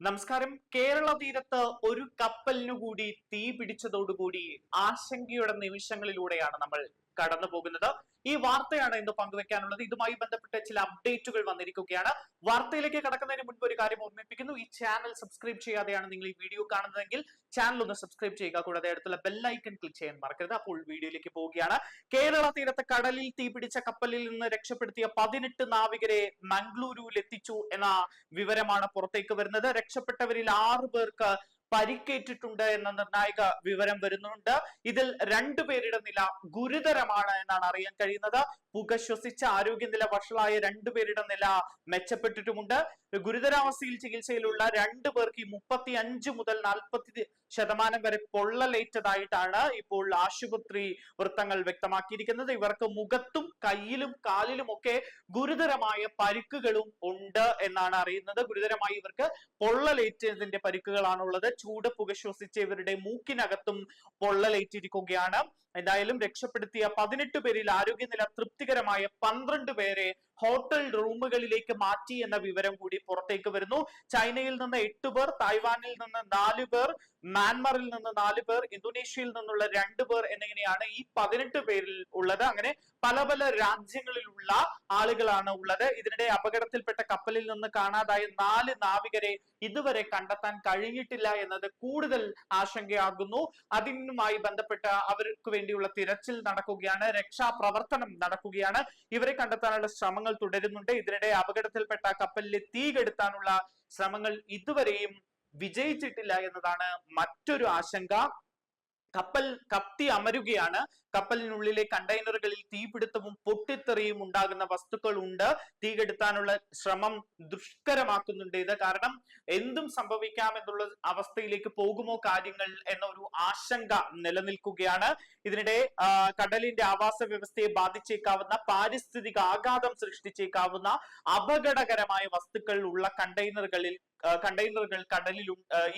നമസ്കാരം. കേരള തീരത്ത് ഒരു കപ്പലിനു കൂടി തീ പിടിച്ചതോടുകൂടി ആശങ്കയുടെ നിമിഷങ്ങളിലൂടെയാണ് നമ്മൾ കടന്നു പോകുന്നത്. ഈ വാർത്തയാണ് ഇന്ന് പങ്കുവെക്കാനുള്ളത്. ഇതുമായി ബന്ധപ്പെട്ട ചില അപ്ഡേറ്റുകൾ വന്നിരിക്കുകയാണ്. വാർത്തയിലേക്ക് കടക്കുന്നതിന് മുൻപ് ഒരു കാര്യം ഓർമ്മിപ്പിക്കുന്നു. ഈ ചാനൽ സബ്സ്ക്രൈബ് ചെയ്യാതെയാണ് നിങ്ങൾ ഈ വീഡിയോ കാണുന്നതെങ്കിൽ ചാനൽ ഒന്ന് സബ്സ്ക്രൈബ് ചെയ്യുക. കൂടാതെ അടുത്തുള്ള ബെല്ലൈക്കൺ ക്ലിക്ക് ചെയ്യാൻ മറക്കരുത്. അപ്പോൾ വീഡിയോയിലേക്ക് പോവുകയാണ്. കേരള തീരത്ത് കടലിൽ തീപിടിച്ച കപ്പലിൽ നിന്ന് രക്ഷപ്പെടുത്തിയ പതിനെട്ട് നാവികരെ മംഗളൂരുവിൽ എത്തിച്ചു എന്ന വിവരമാണ് പുറത്തേക്ക് വരുന്നത്. രക്ഷപ്പെട്ടവരിൽ ആറു പേർക്ക് പരിക്കേറ്റിട്ടുണ്ട് എന്ന നിർണായക വിവരം വരുന്നുണ്ട്. ഇതിൽ രണ്ടുപേരുടെ നില ഗുരുതരമാണ് എന്നാണ് അറിയാൻ കഴിയുന്നത്. പുക ശ്വസിച്ച ആരോഗ്യനില വഷളായ രണ്ടുപേരുടെ നില മെച്ചപ്പെട്ടിട്ടുമുണ്ട്. ഗുരുതരാവസ്ഥയിൽ ചികിത്സയിലുള്ള രണ്ടു പേർക്ക് ഈ മുപ്പത്തി അഞ്ച് മുതൽ നാൽപ്പത്തി ശതമാനം വരെ പൊള്ളലേറ്റതായിട്ടാണ് ഇപ്പോൾ ആശുപത്രി വൃത്തങ്ങൾ വ്യക്തമാക്കിയിരിക്കുന്നത്. ഇവർക്ക് മുഖത്തും കയ്യിലും കാലിലും ഒക്കെ ഗുരുതരമായ പരിക്കുകളും ഉണ്ട് എന്നാണ് അറിയുന്നത്. ഗുരുതരമായി ഇവർക്ക് പൊള്ളലേറ്റതിന്റെ പരിക്കുകളാണുള്ളത്. ചൂട് പുക ശ്വസിച്ച് ഇവരുടെ മൂക്കിനകത്തും പൊള്ളലേറ്റിരിക്കുകയാണ്. എന്തായാലും രക്ഷപ്പെടുത്തിയ പതിനെട്ട് പേരിൽ ആരോഗ്യനില തൃപ്തികരമായ പന്ത്രണ്ട് പേരെ ഹോട്ടൽ റൂമുകളിലേക്ക് മാറ്റി എന്ന വിവരം കൂടി പുറത്തേക്ക് വരുന്നു. ചൈനയിൽ നിന്ന് എട്ട് പേർ തായ്വാനിൽ നിന്ന് നാല് പേർ മ്യാൻമറിൽ നിന്ന് നാല് പേർ ഇന്തോനേഷ്യയിൽ നിന്നുള്ള രണ്ട് പേർ എന്നിങ്ങനെയാണ് ഈ പതിനെട്ട് പേരിൽ ഉള്ളത്. അങ്ങനെ പല പല രാജ്യങ്ങളിലുള്ള ആളുകളാണ് ഉള്ളത്. ഇതിനിടെ അപകടത്തിൽപ്പെട്ട കപ്പലിൽ നിന്ന് കാണാതായ നാല് നാവികരെ ഇതുവരെ കണ്ടെത്താൻ കഴിഞ്ഞിട്ടില്ല എന്നത് കൂടുതൽ ആശങ്കയാകുന്നു. അതിനുമായി ബന്ധപ്പെട്ട അവർക്ക് വേണ്ടിയുള്ള തിരച്ചിൽ നടക്കുകയാണ് രക്ഷാപ്രവർത്തനം നടക്കുകയാണ്. ഇവരെ കണ്ടെത്താനുള്ള ശ്രമങ്ങൾ തുടരുന്നുണ്ട്. ഇതിനിടെ അപകടത്തിൽപ്പെട്ട കപ്പലിലെ തീ കെടുത്താനുള്ള ശ്രമങ്ങൾ ഇതുവരെയും വിജയിച്ചിട്ടില്ല എന്നതാണ് മറ്റൊരു ആശങ്ക. കപ്പൽ കത്തി അമരുകയാണ്. കപ്പലിനുള്ളിലെ കണ്ടെയ്നറുകളിൽ തീപിടുത്തവും പൊട്ടിത്തെറിയും ഉണ്ടാകുന്ന വസ്തുക്കൾ ഉണ്ട് തീ കെടുത്താനുള്ള ശ്രമം ദുഷ്കരമാക്കുന്നുണ്ട്. ഇത് കാരണം എന്തും സംഭവിക്കാം എന്നുള്ള അവസ്ഥയിലേക്ക് പോകുമോ കാര്യങ്ങൾ എന്നൊരു ആശങ്ക നിലനിൽക്കുകയാണ്. ഇതിനിടെ കടലിന്റെ ആവാസ വ്യവസ്ഥയെ ബാധിച്ചേക്കാവുന്ന പാരിസ്ഥിതിക ആഘാതം സൃഷ്ടിച്ചേക്കാവുന്ന അപകടകരമായ വസ്തുക്കൾ ഉള്ള കണ്ടെയ്നറുകളിൽ കണ്ടെയ്നറുകൾ കടലിൽ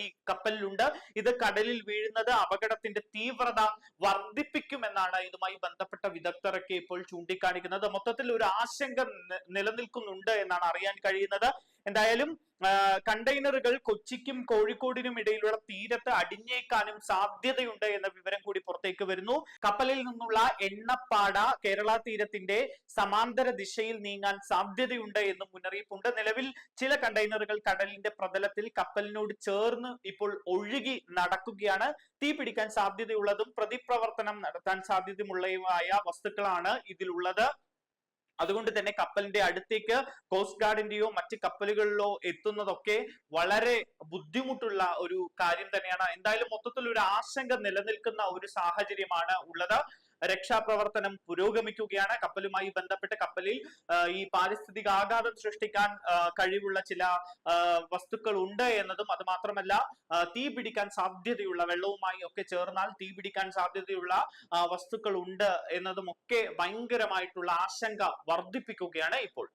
ഈ കപ്പലിലുണ്ട്. ഇത് കടലിൽ വീഴുന്നത് അപകടത്തിന്റെ തീവ്രത വർദ്ധിപ്പിക്കുമെന്നാണ് ഇതുമായി ബന്ധപ്പെട്ട വിദഗ്ധരൊക്കെ ഇപ്പോൾ ചൂണ്ടിക്കാണിക്കുന്നത്. മൊത്തത്തിൽ ഒരു ആശങ്ക നിലനിൽക്കുന്നുണ്ട് എന്നാണ് അറിയാൻ കഴിയുന്നത്. എന്തായാലും കണ്ടെയ്നറുകൾ കൊച്ചിക്കും കോഴിക്കോടിനും ഇടയിലുള്ള തീരത്ത് അടിഞ്ഞേക്കാനും സാധ്യതയുണ്ട് എന്ന വിവരം കൂടി പുറത്തേക്ക് വരുന്നു. കപ്പലിൽ നിന്നുള്ള എണ്ണപ്പാട കേരള തീരത്തിന്റെ സമാന്തര ദിശയിൽ നീങ്ങാൻ സാധ്യതയുണ്ട് എന്ന് മുന്നറിയിപ്പുണ്ട്. നിലവിൽ ചില കണ്ടെയ്നറുകൾ കടലിന്റെ പ്രതലത്തിൽ കപ്പലിനോട് ചേർന്ന് ഇപ്പോൾ ഒഴുകി നടക്കുകയാണ്. തീ പിടിക്കാൻ സാധ്യതയുള്ളതും പ്രതിപ്രവർത്തനം നടത്താൻ സാധ്യതയുമുള്ളതുമായ വസ്തുക്കളാണ് ഇതിലുള്ളത്. അതുകൊണ്ട് തന്നെ കപ്പലിന്റെ അടുത്തേക്ക് കോസ്റ്റ് ഗാർഡിന്റെയോ മറ്റ് കപ്പലുകളിലോ എത്തുന്നതൊക്കെ വളരെ ബുദ്ധിമുട്ടുള്ള ഒരു കാര്യം തന്നെയാണ്. എന്തായാലും മൊത്തത്തിൽ ഒരു ആശങ്ക നിലനിൽക്കുന്ന ഒരു സാഹചര്യമാണ് ഉള്ളത്. രക്ഷാപ്രവർത്തനം പുരോഗമിക്കുകയാണ്. കപ്പലുമായി ബന്ധപ്പെട്ട് കപ്പലിൽ ഈ പാരിസ്ഥിതിക ആഘാതം സൃഷ്ടിക്കാൻ കഴിവുള്ള ചില വസ്തുക്കൾ ഉണ്ട് എന്നതും അത് മാത്രമല്ല തീ പിടിക്കാൻ സാധ്യതയുള്ള വെള്ളവുമായി ഒക്കെ ചേർന്നാൽ തീ പിടിക്കാൻ സാധ്യതയുള്ള വസ്തുക്കൾ ഉണ്ട് എന്നതും ഒക്കെ ഭയങ്കരമായിട്ടുള്ള ആശങ്ക വർദ്ധിപ്പിക്കുകയാണ് ഇപ്പോൾ.